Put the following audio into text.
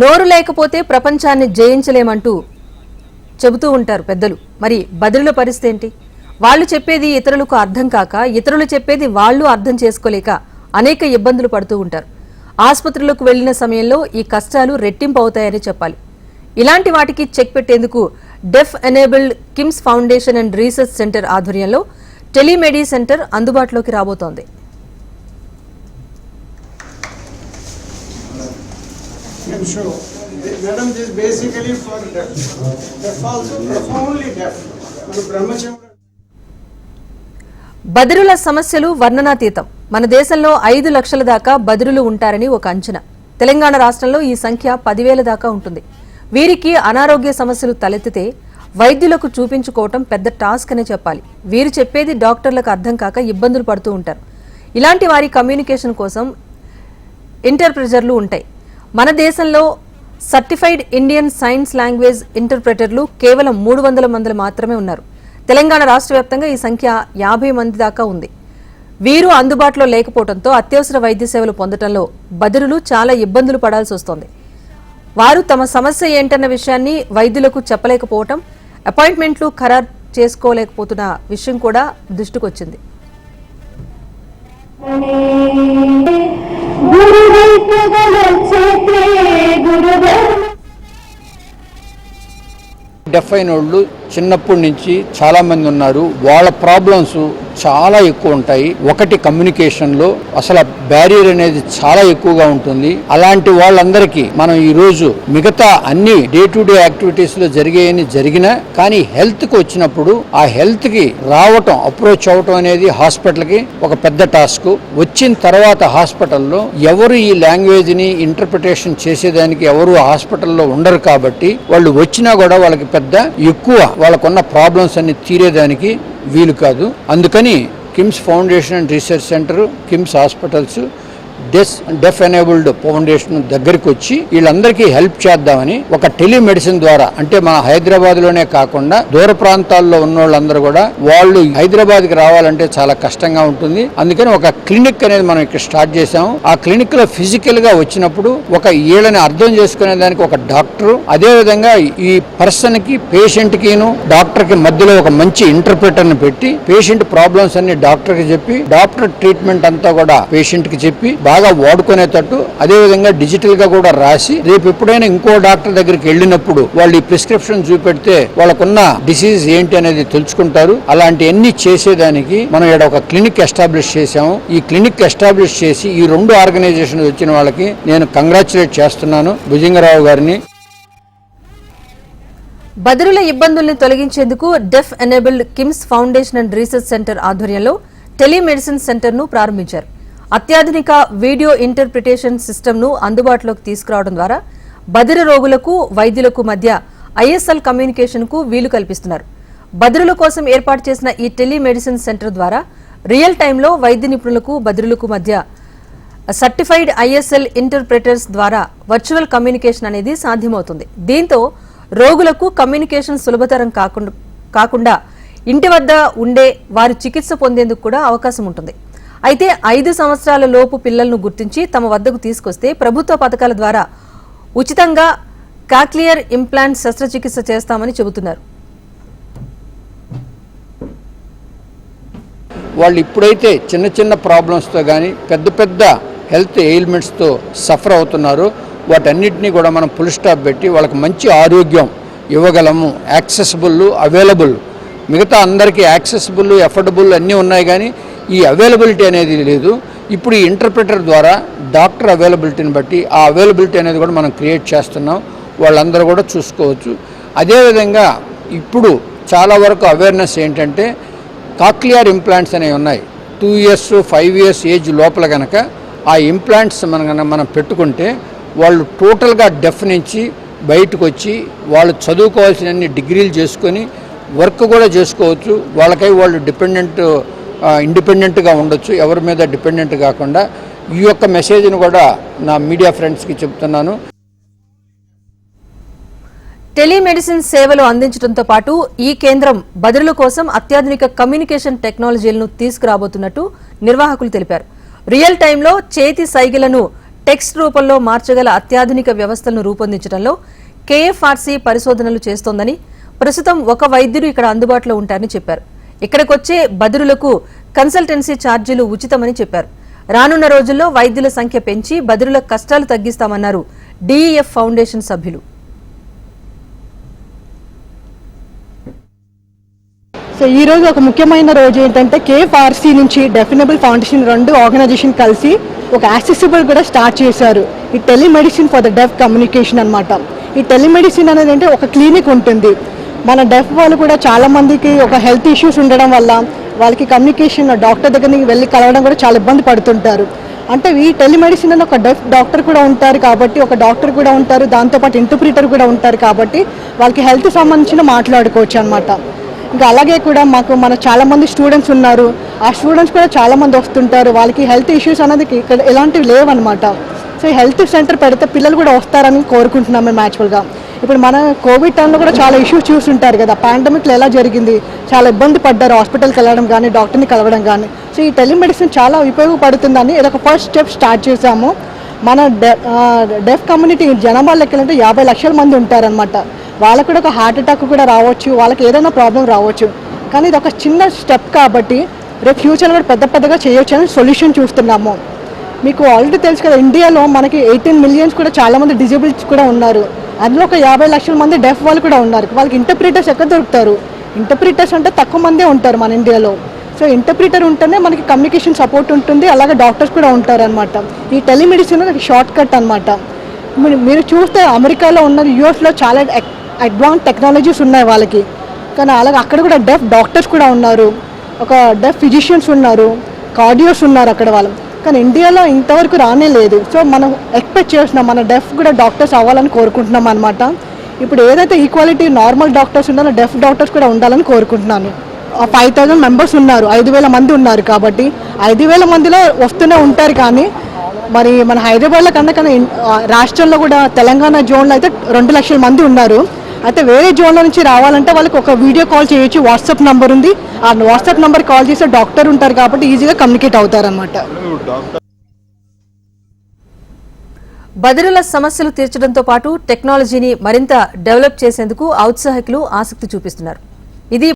నోరు లేకపోతే ప్రపంచాన్ని జయించలేమంటూ చెబుతూ ఉంటారు పెద్దలు. మరి బదులుల పరిస్థితి ఏంటి? వాళ్ళు చెప్పేది ఇతరులకు అర్థం కాక ఇతరులు చెప్పేది వాళ్ళు అర్థం చేసుకోలేక అనేక ఇబ్బందులు పడుతూ ఉంటారు. ఆసుపత్రులకు వెళ్ళిన సమయంలో ఈ కష్టాలు రెట్టింపు అవుతాయని చెప్పాలి. ఇలాంటి వాటికి చెక్ పెట్టేందుకు deaf enabled KIMS foundation and research centre ఆధ్వర్యంలో టెలిమెడీ సెంటర్ అందుబాటులోకి రాబోతోంది. Can show. Madam, is basically for deaf. Deaf also profoundly deaf. బదిరుల సమస్యలు వర్ణనాతీతం మన దేశంలో ఐదు లక్షల దాకా బదిరులు ఉంటారని ఒక అంచనా తెలంగాణ రాష్ట్రంలో ఈ సంఖ్య పదివేల దాకా ఉంటుంది వీరికి అనారోగ్య సమస్యలు తలెత్తితే వైద్యులకు చూపించుకోవటం పెద్ద టాస్క్ అనే చెప్పాలి వీరు చెప్పేది డాక్టర్లకు అర్థం కాక ఇబ్బందులు పడుతూ ఉంటారు ఇలాంటి వారి కమ్యూనికేషన్ కోసం ఇంటర్ప్రెజర్లు ఉంటాయి మన దేశంలో సర్టిఫైడ్ ఇండియన్ సైన్స్ లాంగ్వేజ్ ఇంటర్ప్రెటర్లు కేవలం మూడు వందల మంది మాత్రమే ఉన్నారు. తెలంగాణ రాష్ట్ర వ్యాప్తంగా ఈ సంఖ్య యాభై మంది దాకా ఉంది. వీరు అందుబాటులో లేకపోవడంతో అత్యవసర వైద్య సేవలు పొందడంలో బదురులు చాలా ఇబ్బందులు పడాల్సి వస్తోంది. వారు తమ సమస్య ఏంటన్న విషయాన్ని వైద్యులకు చెప్పలేకపోవటం అపాయింట్మెంట్లు ఖరారు చేసుకోలేకపోతున్న విషయం కూడా దృష్టికొచ్చింది. డెఫ్ అయిన వాళ్ళు చిన్నప్పటి నుంచి చాలామంది ఉన్నారు. వాళ్ళ ప్రాబ్లమ్స్ చాలా ఎక్కువ ఉంటాయి. ఒకటి కమ్యూనికేషన్లో అసలు బ్యారియర్ అనేది చాలా ఎక్కువగా ఉంటుంది. అలాంటి వాళ్ళందరికీ మనం ఈ రోజు మిగతా అన్ని డే టు డే యాక్టివిటీస్లో జరిగేయని జరిగినా కానీ హెల్త్కి వచ్చినప్పుడు ఆ హెల్త్కి రావటం అప్రోచ్ అవటం అనేది హాస్పిటల్కి ఒక పెద్ద టాస్క్ వచ్చిన తర్వాత హాస్పిటల్లో ఎవరు ఈ లాంగ్వేజ్ని ఇంటర్ప్రిటేషన్ చేసేదానికి ఎవరు హాస్పిటల్లో ఉండరు కాబట్టి వాళ్ళు వచ్చినా కూడా వాళ్ళకి పెద్ద ఎక్కువ వాళ్ళకున్న ప్రాబ్లమ్స్ అన్ని తీరేదానికి వీలు కాదు. అందుకని KIMS foundation and research centre KIMS hospitals డెస్ deaf enabled foundation దగ్గరికి వచ్చి వీళ్ళందరికీ హెల్ప్ చేద్దామని ఒక టెలిమెడిసిన్ ద్వారా అంటే మన హైదరాబాద్లోనే కాకుండా దూర ప్రాంతాల్లో ఉన్న వాళ్ళందరూ కూడా వాళ్ళు హైదరాబాద్కి రావాలంటే చాలా కష్టంగా ఉంటుంది. అందుకని ఒక క్లినిక్ అనేది మనం ఇక్కడ స్టార్ట్ చేసాము ఆ క్లినిక్లో ఫిజికల్గా వచ్చినప్పుడు ఒక వీళ్ళని అర్థం చేసుకునే దానికి ఒక డాక్టర్ అదే విధంగా ఈ పర్సన్కి పేషెంట్ కిను డాక్టర్కి మధ్యలో ఒక మంచి ఇంటర్ప్రిటర్ని పెట్టి పేషెంట్ ప్రాబ్లమ్స్ అన్ని డాక్టర్కి చెప్పి డాక్టర్ ట్రీట్మెంట్ అంతా కూడా పేషెంట్కి చెప్పి బాగా వాడుకునేటట్టు అదేవిధంగా డిజిటల్గా కూడా రాసి రేపు ఎప్పుడైనా ఇంకో డాక్టర్ దగ్గరికి వెళ్ళినప్పుడు వాళ్ళు ఈ ప్రిస్క్రిప్షన్ చూపెడితే వాళ్ళకున్న డిసీజ్ ఏంటి అనేది తెలుసుకుంటారు. అలాంటివన్నీ చేసేదానికి మనం ఇక్కడ ఒక క్లినిక్ ఎస్టాబ్లిష్ చేశాము. ఈ క్లినిక్ ఎస్టాబ్లిష్ చేసి ఈ రెండు ఆర్గనైజేషన్ వచ్చిన వాళ్ళకి నేను కంగ్రాచులేట్ చేస్తున్నాను. భుజంగరావు గారిని. బదిరుల ఇబ్బందుల్ని తొలగించేందుకు deaf enabled KIMS foundation and research centre ఆధ్వర్యంలో టెలిమెడిసిన్ సెంటర్ను ప్రారంభించారు. అత్యాధునిక వీడియో ఇంటర్ప్రిటేషన్ సిస్టమ్ను అందుబాటులోకి తీసుకురావడం ద్వారా బదిర రోగులకు వైద్యులకు మధ్య ఐఎస్ఎల్ కమ్యూనికేషన్కు వీలు కల్పిస్తున్నారు. బదిరుల కోసం ఏర్పాటు చేసిన ఈ టెలిమెడిసిన్ సెంటర్ ద్వారా రియల్ టైంలో వైద్య నిపుణులకు బదిరులకు మధ్య సర్టిఫైడ్ ఐఎస్ఎల్ ఇంటర్ప్రెటర్స్ ద్వారా వర్చువల్ కమ్యూనికేషన్ అనేది సాధ్యమవుతుంది. దీంతో రోగులకు కమ్యూనికేషన్ సులభతరం కాకుండా కాకుండా ఇంటి వద్ద ఉండే వారు చికిత్స పొందేందుకు కూడా అవకాశం ఉంటుంది. అయితే ఐదు సంవత్సరాల లోపు పిల్లలను గుర్తించి తమ వద్దకు తీసుకొస్తే ప్రభుత్వ పథకాల ద్వారా ఉచితంగా కాక్లియర్ ఇంప్లాంట్ శస్త్రచికిత్స చేస్తామని చెబుతున్నారు. వాళ్ళు ఇప్పుడైతే చిన్న చిన్న ప్రాబ్లమ్స్తో కానీ పెద్ద పెద్ద హెల్త్ ఎయిల్మెంట్స్తో సఫర్ అవుతున్నారు. వాటన్నిటినీ కూడా మనం ఫుల్ స్టాప్ పెట్టి వాళ్ళకి మంచి ఆరోగ్యం ఇవ్వగలము. Accessible available. మిగతా అందరికీ యాక్సెసిబుల్ ఎఫర్డబుల్ అన్నీ ఉన్నాయి కానీ ఈ అవైలబిలిటీ అనేది లేదు. ఇప్పుడు ఈ ఇంటర్ప్రిటర్ ద్వారా డాక్టర్ అవైలబిలిటీని బట్టి ఆ అవైలబిలిటీ అనేది కూడా మనం క్రియేట్ చేస్తున్నాం. వాళ్ళందరూ కూడా చూసుకోవచ్చు. అదేవిధంగా ఇప్పుడు చాలా వరకు అవేర్నెస్ ఏంటంటే కాక్లియర్ ఇంప్లాంట్స్ అనేవి ఉన్నాయి. Two years five years age లోపల కనుక ఆ ఇంప్లాంట్స్ మన మనం పెట్టుకుంటే వాళ్ళు టోటల్గా డెఫ్ నుంచి బయటకు వచ్చి వాళ్ళు చదువుకోవాల్సిన డిగ్రీలు చేసుకొని వర్క్ కూడా చేసుకోవచ్చు. వాళ్ళకై వాళ్ళు డిపెండెంట్ ఇండిపెండెంట్గా ఉండొచ్చు ఎవరి మీద డిపెండెంట్ కాకుండా ఈ యొక్క మెసేజ్ని కూడా నా మీడియా ఫ్రెండ్స్కి చెప్తున్నాను. టెలిమెడిసిన్ సేవలు అందించడంతో పాటు ఈ కేంద్రం బదిలీల కోసం అత్యాధునిక కమ్యూనికేషన్ టెక్నాలజీలను తీసుకురాబోతున్నట్టు నిర్వాహకులు తెలిపారు. రియల్ టైంలో చేతి సైగలను టెక్స్ట్ రూపంలో మార్చగల అత్యాధునిక వ్యవస్థలను రూపొందించడంలో కేఎఫ్ఆర్సీ పరిశోధనలు చేస్తోందని ప్రస్తుతం ఒక వైద్యుడు ఇక్కడ అందుబాటులో ఉంటారని చెప్పారు. ఇక్కడికొచ్చే బదురులకు కన్సల్టెన్సీ ఛార్జీలు ఉచితమని చెప్పారు. రానున్న రోజుల్లో వైద్యుల సంఖ్య పెంచి బదురుల కష్టాలు తగ్గిస్తామన్నారు డిఈఎఫ్ ఫౌండేషన్ సభ్యులు. సో ఈ రోజు ఒక ముఖ్యమైన రోజు ఏంటంటే కేఎఫ్ఆర్సీ నుంచి డెఫినబుల్ ఫౌండేషన్ రెండు ఆర్గనైజేషన్ కలిసి ఒక యాక్సెసిబుల్ కూడా స్టార్ట్ చేశారు. ఈ telemedicine for the deaf communication అనమాట ఈ టెలిమెడిసిన్ అనేది అంటే ఒక క్లినిక్ ఉంటుంది. మన డెఫ్ వాళ్ళు కూడా చాలామందికి ఒక హెల్త్ ఇష్యూస్ ఉండడం వల్ల వాళ్ళకి కమ్యూనికేషన్ డాక్టర్ దగ్గరికి వెళ్ళి కలవడం కూడా చాలా ఇబ్బంది పడుతుంటారు. అంటే ఈ టెలిమెడిసిన్ అని ఒక డెఫ్ డాక్టర్ కూడా ఉంటారు కాబట్టి ఒక డాక్టర్ కూడా ఉంటారు దాంతోపాటు ఇంటర్ప్రిటర్ కూడా ఉంటారు కాబట్టి వాళ్ళకి హెల్త్ సంబంధించిన మాట్లాడుకోవచ్చు అనమాట ఇంకా అలాగే కూడా మాకు మన చాలామంది స్టూడెంట్స్ ఉన్నారు. ఆ స్టూడెంట్స్ కూడా చాలామంది వస్తుంటారు. వాళ్ళకి హెల్త్ ఇష్యూస్ అనేది ఇక్కడ ఎలాంటివి లేవన్నమాట. సో హెల్త్ సెంటర్ పెడితే పిల్లలు కూడా వస్తారని కోరుకుంటున్నాం మేము యాక్చువల్గా. ఇప్పుడు మన కోవిడ్ టైంలో కూడా చాలా ఇష్యూస్ చూస్తుంటారు కదా. పాండమిక్లో ఎలా జరిగింది? చాలా ఇబ్బంది పడ్డారు హాస్పిటల్కి వెళ్ళడం కానీ డాక్టర్ని కలవడం కానీ సో ఈ టెలిమెడిసిన్ చాలా ఉపయోగపడుతుందని ఇదొక ఫస్ట్ స్టెప్ స్టార్ట్ చేశాము. మన డె డెఫ్ కమ్యూనిటీ జనాభా లెక్కలంటే యాభై లక్షల మంది ఉంటారనమాట వాళ్ళకు కూడా ఒక హార్ట్ అటాక్ కూడా రావచ్చు వాళ్ళకి ఏదైనా ప్రాబ్లం రావచ్చు. కానీ ఇది ఒక చిన్న స్టెప్ కాబట్టి రేపు ఫ్యూచర్లో కూడా పెద్ద పెద్దగా చేయొచ్చు అని సొల్యూషన్ చూస్తున్నాము. మీకు ఆల్రెడీ తెలుసు కదా ఇండియాలో మనకి ఎయిటీన్ మిలియన్స్ కూడా చాలామంది డిజేబుల్స్ కూడా ఉన్నారు. అందులో ఒక యాభై లక్షల మంది డెఫ్ వాళ్ళు కూడా ఉన్నారు. వాళ్ళకి ఇంటర్ప్రిటర్స్ ఎక్కడ దొరుకుతారు? ఇంటర్ప్రిటర్స్ అంటే తక్కువ మందే ఉంటారు మన ఇండియాలో. సో ఇంటర్ప్రిటర్ ఉంటేనే మనకి కమ్యూనికేషన్ సపోర్ట్ ఉంటుంది. అలాగే డాక్టర్స్ కూడా ఉంటారు అనమాట ఈ టెలిమెడిసిన్ షార్ట్ కట్ అనమాట మీరు మీరు చూస్తే అమెరికాలో ఉన్న యూఎస్లో చాలా అడ్వాన్స్ టెక్నాలజీస్ ఉన్నాయి వాళ్ళకి. కానీ అలాగే అక్కడ కూడా డెఫ్ డాక్టర్స్ కూడా ఉన్నారు. ఒక డెఫ్ ఫిజిషియన్స్ ఉన్నారు. కార్డియోస్ ఉన్నారు అక్కడ వాళ్ళు. కానీ ఇండియాలో ఇంతవరకు రానే లేదు. సో మనం ఎక్స్పెక్ట్ చేస్తున్నాం మన డెఫ్ కూడా డాక్టర్స్ అవ్వాలని కోరుకుంటున్నాం అనమాట ఇప్పుడు ఏదైతే ఈక్వాలిటీ నార్మల్ డాక్టర్స్ ఉన్నారో డెఫ్ డాక్టర్స్ కూడా ఉండాలని కోరుకుంటున్నాను. ఫైవ్ థౌజండ్ మెంబర్స్ ఉన్నారు ఐదు వేల మంది ఉన్నారు కాబట్టి ఐదు వేల మందిలో వస్తూనే ఉంటారు కానీ మరి మన హైదరాబాద్లో కన్నా కన్నా రాష్ట్రంలో కూడా తెలంగాణ జోన్లో అయితే రెండు లక్షల మంది ఉన్నారు. అయితే వేరే జోన్ల నుంచి రావాలంటే వాళ్ళకి ఒక వీడియో కాల్ చేయొచ్చు. వాట్సాప్ నంబర్ ఉంది. ఆ వాట్సాప్ నంబర్ కాల్ చేస్తే డాక్టర్ ఉంటారు కాబట్టి ఈజీగా కమ్యూనికేట్ అవుతారనమాట బదిరుల సమస్యలు తీర్చడంతో పాటు టెక్నాలజీని మరింత డెవలప్ చేసేందుకు ఔత్సాహికులు ఆసక్తి చూపిస్తున్నారు. ఇది